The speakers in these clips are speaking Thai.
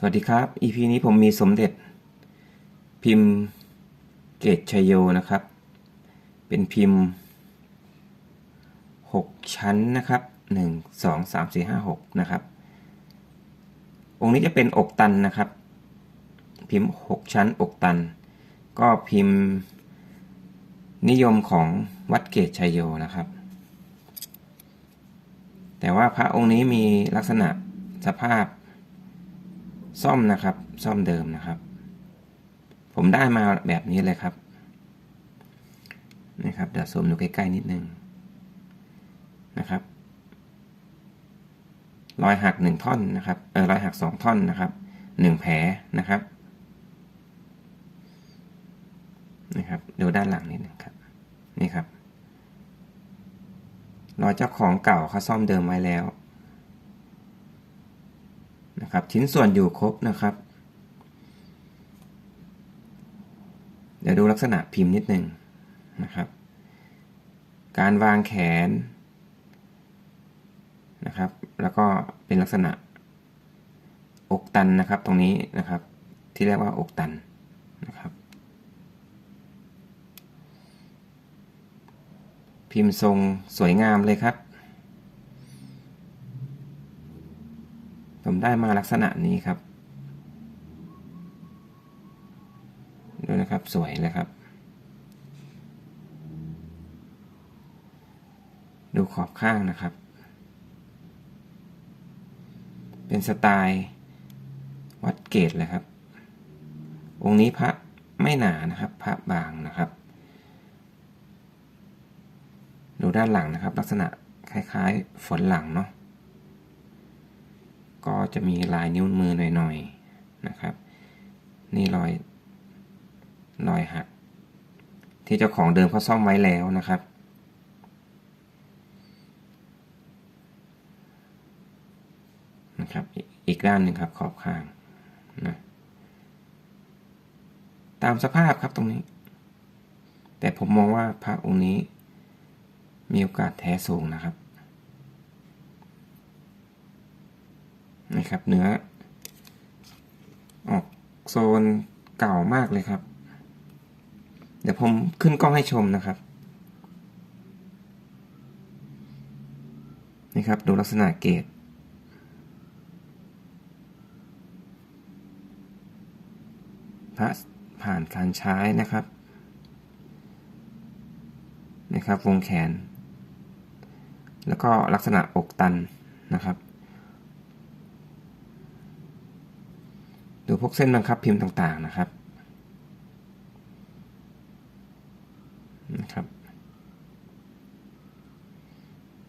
สวัสดีครับ EP นี้ผมมีสมเด็จ พิมพ์เกตชยโยนะครับ เป็นพิมพ์ 6 ชั้นนะครับ 1 2 3 4 5 6 นะครับ องค์นี้จะเป็นอกตันนะครับ พิมพ์ 6 ชั้นอกตัน ก็พิมพ์นิยมของวัดเกตชยโยนะครับ แต่ว่าพระองค์นี้มีลักษณะสภาพ ซ่อมนะครับ ซ่อมเดิมนะครับ ผมได้มาแบบนี้เลยครับนะครับเดี๋ยวซูมดูใกล้ๆนิดนึงนะครับรอยหักหนึ่งท่อนนะครับเออรอยหักสองท่อนนะครับหนึ่งแผลนะครับนะครับดูด้านหลังนิดนึงครับนี่ครับรอยเจ้าของเก่าเขาซ่อมเดิมไว้แล้ว นะครับ ชิ้นส่วนอยู่ครบนะครับ เดี๋ยวดูลักษณะพิมพ์นิดนึงนะครับ การวางแขนนะครับ แล้วก็เป็นลักษณะอกตันนะครับ ตรงนี้นะครับ ที่เรียกว่าอกตันนะครับ พิมพ์ทรงสวยงามเลยครับ ผม ได้มาลักษณะนี้ครับดูนะครับสวยเลยครับ ดูขอบข้างนะครับ เป็นสไตล์วัดเกตเลยครับ องค์นี้พระไม่หนานะครับ พระบางนะครับ ดูด้านหลังนะครับ ลักษณะคล้ายๆฝนหลังเนาะ ก็จะมีลายนิ้วมือหน่อยๆนะครับ นี่รอยรอยหัก ที่เจ้าของเดิมเขาซ่อมไว้แล้วนะครับนะครับอีกด้านหนึ่งครับขอบข้างนะตามสภาพครับตรงนี้ แต่ผมมองว่าพระองค์นี้มีโอกาสแท้สูงนะครับนะ ครับ เนื้อ ออกโซนเก่ามากเลยครับ เดี๋ยวผมขึ้นกล้องให้ชมนะครับ นี่ครับ ดูลักษณะเกตพระผ่านการใช้นะครับนะครับวงแขน แล้วก็ลักษณะอกตันนะครับ ดูพวกเส้นบังคับพิมพ์ต่างๆนะครับนะครับ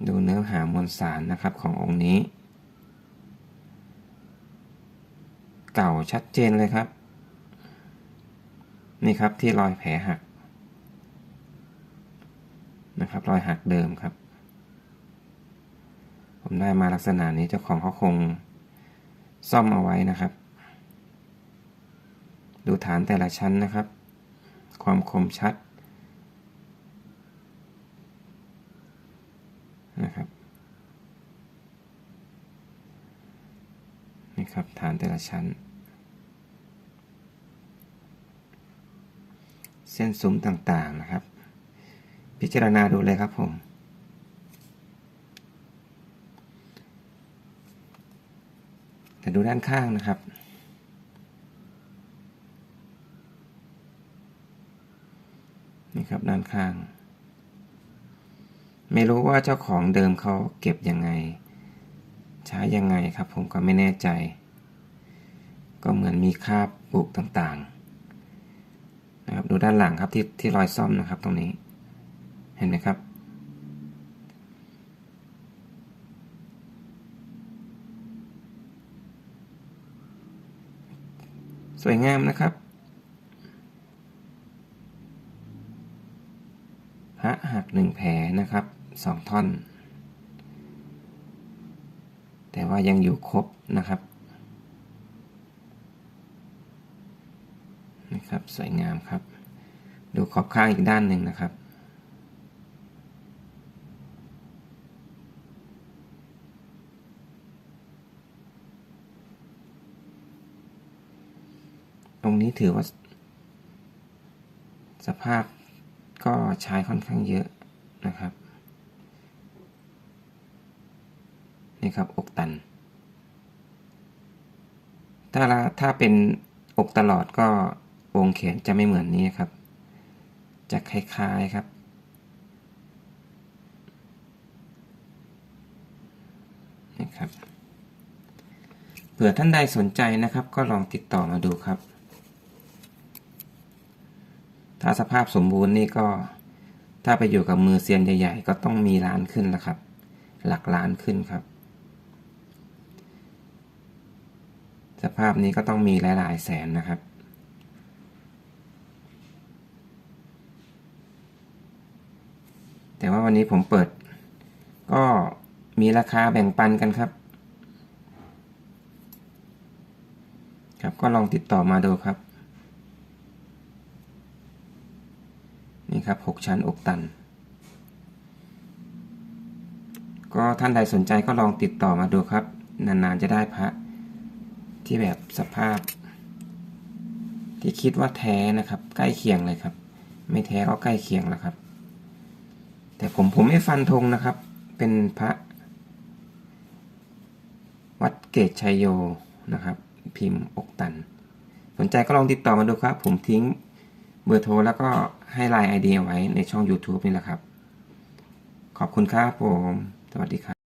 ดูเนื้อหามวลสารนะครับขององค์นี้ เก่าชัดเจนเลยครับ นี่ครับที่รอยแผลหักนะครับรอยหักเดิมครับ ผมได้มาลักษณะนี้เจ้าของเขาคงซ่อมเอาไว้นะครับ ดูฐานแต่ละชั้นนะครับ ความคมชัดนะครับนี่ครับฐานแต่ละชั้น เส้นซุ้มต่างๆนะครับ พิจารณาดูเลยครับผมแต่ดูด้านข้างนะครับ ครับด้านข้าง ไม่รู้ว่าเจ้าของเดิมเขาเก็บยังไง ใช้ยังไงครับ ผมก็ไม่แน่ใจ ก็เหมือนมีคราบบุกต่างๆนะครับดูด้านหลังครับที่ที่รอยซ่อมนะครับตรงนี้เห็นไหมครับสวยงามนะครับ พระหักหนึ่งแผลนะครับสองท่อน แต่ว่ายังอยู่ครบนะครับนะครับสวยงามครับ ดูขอบข้างอีกด้านหนึ่งนะครับตรงนี้ถือว่า สภาพ ก็ใช้ค่อนข้างเยอะนะครับ นี่ครับอกตัน ถ้าละถ้าเป็นอกตลอดก็วงแขนจะไม่เหมือนนี้ครับ จะคล้ายๆครับ นี่ครับเผื่อท่านใดสนใจนะครับ ก็ลองติดต่อมาดูครับ ถ้าสภาพสมบูรณ์นี่ก็ ถ้าไปอยู่กับมือเซียนใหญ่ ๆ ก็ต้องมีล้านขึ้นแล้วครับ หลักล้านขึ้นครับ สภาพนี้ก็ต้องมีหลายๆแสนนะครับแต่ว่าวันนี้ผมเปิด ก็มีราคาแบ่งปันกันครับ ครับก็ลองติดต่อมาดูครับ นี่ครับ6ชั้นอกตัน ก็ท่านใดสนใจก็ลองติดต่อมาดูครับ นานๆจะได้พระที่แบบสภาพ ที่คิดว่าแท้นะครับ ใกล้เคียงเลยครับ ไม่แท้ก็ใกล้เคียงแล้วครับ แต่ผมผมไม่ฟันธงนะครับ เป็นพระ วัดเกตชัยโยนะครับ พิมพ์อกตัน สนใจก็ลองติดต่อมาดูครับ ผมทิ้ง บอร์โทรแล้วก็ให้ไลน์ไอเดียไว้ในช่อง YouTube นี่แหละครับ ขอบคุณครับผม สวัสดีครับ